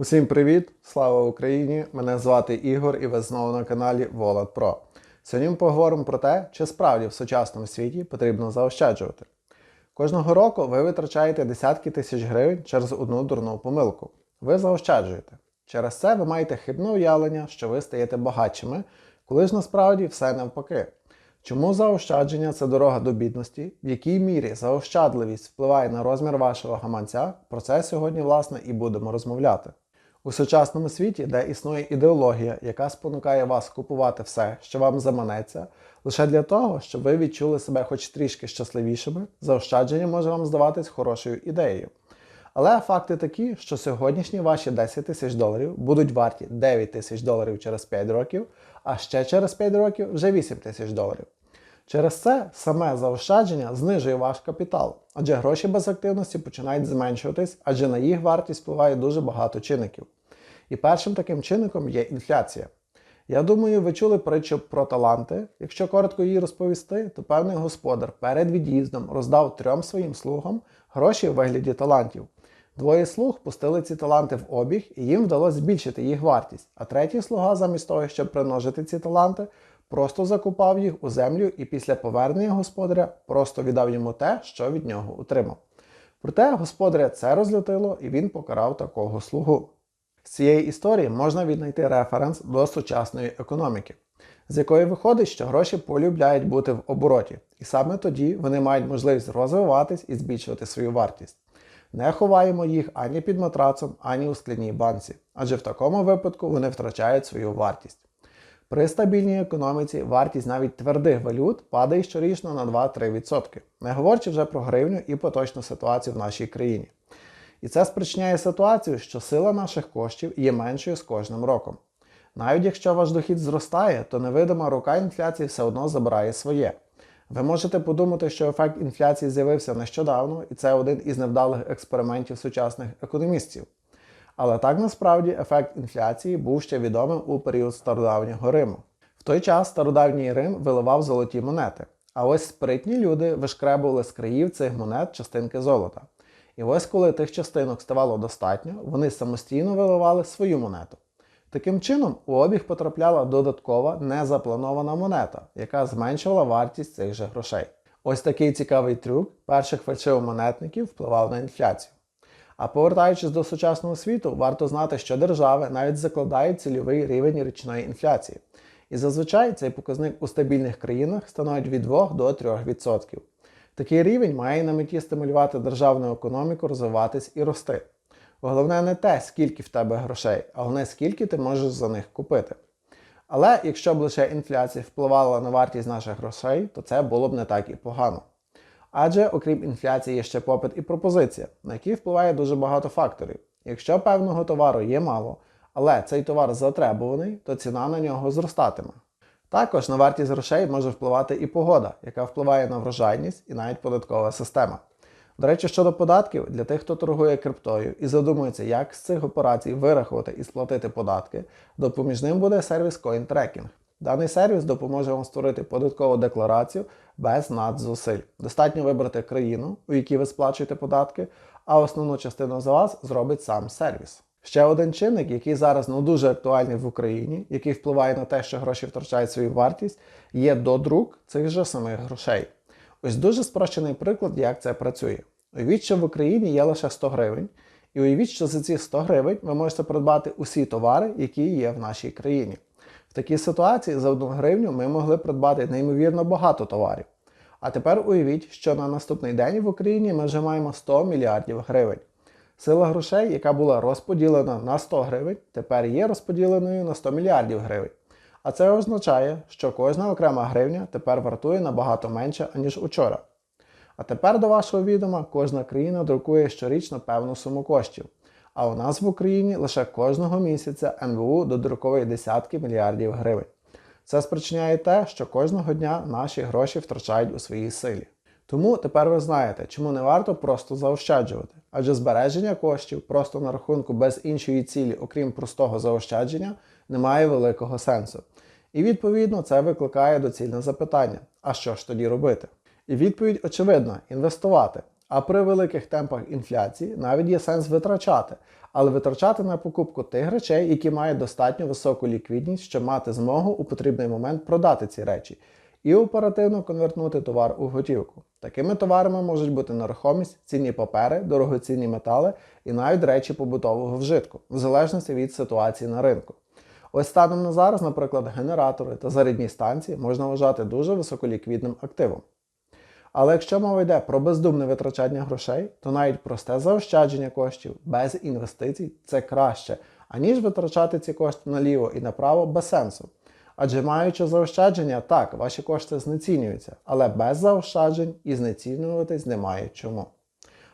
Усім привіт! Слава Україні! Мене звати Ігор і ви знову на каналі Волод Pro. Сьогодні ми поговоримо про те, чи справді в сучасному світі потрібно заощаджувати. Кожного року ви витрачаєте десятки тисяч гривень через одну дурну помилку. Ви заощаджуєте. Через це ви маєте хибне уявлення, що ви стаєте багатшими, коли ж насправді все навпаки. Чому заощадження це дорога до бідності? В якій мірі заощадливість впливає на розмір вашого гаманця? Про це сьогодні, власне, і будемо розмовляти. У сучасному світі, де існує ідеологія, яка спонукає вас купувати все, що вам заманеться, лише для того, щоб ви відчули себе хоч трішки щасливішими, заощадження може вам здаватись хорошою ідеєю. Але факти такі, що сьогоднішні ваші 10 тисяч доларів будуть варті 9 тисяч доларів через 5 років, а ще через 5 років вже 8 тисяч доларів. Через це саме заощадження знижує ваш капітал, адже гроші без активності починають зменшуватись, адже на їх вартість впливає дуже багато чинників. І першим таким чинником є інфляція. Я думаю, ви чули притчу про таланти. Якщо коротко її розповісти, то певний господар перед від'їздом роздав трьом своїм слугам гроші у вигляді талантів. Двоє слуг пустили ці таланти в обіг, і їм вдалося збільшити їх вартість. А третій слуга, замість того, щоб примножити ці таланти, просто закупав їх у землю і після повернення господаря просто віддав йому те, що від нього отримав. Проте господаря це розлютило і він покарав такого слугу. З цієї історії можна віднайти референс до сучасної економіки, з якої виходить, що гроші полюбляють бути в обороті, і саме тоді вони мають можливість розвиватись і збільшувати свою вартість. Не ховаємо їх ані під матрацом, ані у скляній банці, адже в такому випадку вони втрачають свою вартість. При стабільній економіці вартість навіть твердих валют падає щорічно на 2-3%, не говорячи вже про гривню і поточну ситуацію в нашій країні. І це спричиняє ситуацію, що сила наших коштів є меншою з кожним роком. Навіть якщо ваш дохід зростає, то невидима рука інфляції все одно забирає своє. Ви можете подумати, що ефект інфляції з'явився нещодавно, і це один із невдалих експериментів сучасних економістів. Але так насправді ефект інфляції був ще відомим у період стародавнього Риму. В той час стародавній Рим виливав золоті монети, а ось спритні люди вишкребували з країв цих монет частинки золота. І ось коли тих частинок ставало достатньо, вони самостійно виливали свою монету. Таким чином, у обіг потрапляла додаткова незапланована монета, яка зменшувала вартість цих же грошей. Ось такий цікавий трюк перших фальшивомонетників впливав на інфляцію. А повертаючись до сучасного світу, варто знати, що держави навіть закладають цільовий рівень річної інфляції. І зазвичай цей показник у стабільних країнах становить від 2 до 3%. Такий рівень має на меті стимулювати державну економіку розвиватись і рости. Головне не те, скільки в тебе грошей, а головне, скільки ти можеш за них купити. Але якщо б лише інфляція впливала на вартість наших грошей, то це було б не так і погано. Адже, окрім інфляції, є ще попит і пропозиція, на які впливає дуже багато факторів. Якщо певного товару є мало, але цей товар затребуваний, то ціна на нього зростатиме. Також на вартість грошей може впливати і погода, яка впливає на врожайність і навіть податкова система. До речі, щодо податків, для тих, хто торгує криптою і задумується, як з цих операцій вирахувати і сплатити податки, допоміжним буде сервіс CoinTracking. Даний сервіс допоможе вам створити податкову декларацію без надзусиль. Достатньо вибрати країну, у якій ви сплачуєте податки, а основну частину за вас зробить сам сервіс. Ще один чинник, який зараз ну, дуже актуальний в Україні, який впливає на те, що гроші втрачають свою вартість, є додрук цих же самих грошей. Ось дуже спрощений приклад, як це працює. Уявіть, що в Україні є лише 100 гривень, і уявіть, що за ці 100 гривень ви можете придбати усі товари, які є в нашій країні. В такій ситуації за 1 гривню ми могли придбати неймовірно багато товарів. А тепер уявіть, що на наступний день в Україні ми вже маємо 100 мільярдів гривень. Сила грошей, яка була розподілена на 100 гривень, тепер є розподіленою на 100 мільярдів гривень. А це означає, що кожна окрема гривня тепер вартує набагато менше, аніж учора. А тепер до вашого відома кожна країна друкує щорічно певну суму коштів. А у нас в Україні лише кожного місяця НБУ додруковує десятки мільярдів гривень. Це спричиняє те, що кожного дня наші гроші втрачають у своїй силі. Тому тепер ви знаєте, чому не варто просто заощаджувати, адже збереження коштів просто на рахунку без іншої цілі, окрім простого заощадження, не має великого сенсу. І відповідно це викликає доцільне запитання: а що ж тоді робити? І відповідь очевидна інвестувати. А при великих темпах інфляції навіть є сенс витрачати, але витрачати на покупку тих речей, які мають достатньо високу ліквідність, щоб мати змогу у потрібний момент продати ці речі і оперативно конвертнути товар у готівку. Такими товарами можуть бути нерухомість, цінні папери, дорогоцінні метали і навіть речі побутового вжитку, в залежності від ситуації на ринку. Ось станом на зараз, наприклад, генератори та зарядні станції можна вважати дуже високоліквідним активом. Але якщо мова йде про бездумне витрачання грошей, то навіть просте заощадження коштів без інвестицій це краще, аніж витрачати ці кошти наліво і направо без сенсу. Адже маючи заощадження, так, ваші кошти знецінюються, але без заощаджень і знецінюватись немає чому.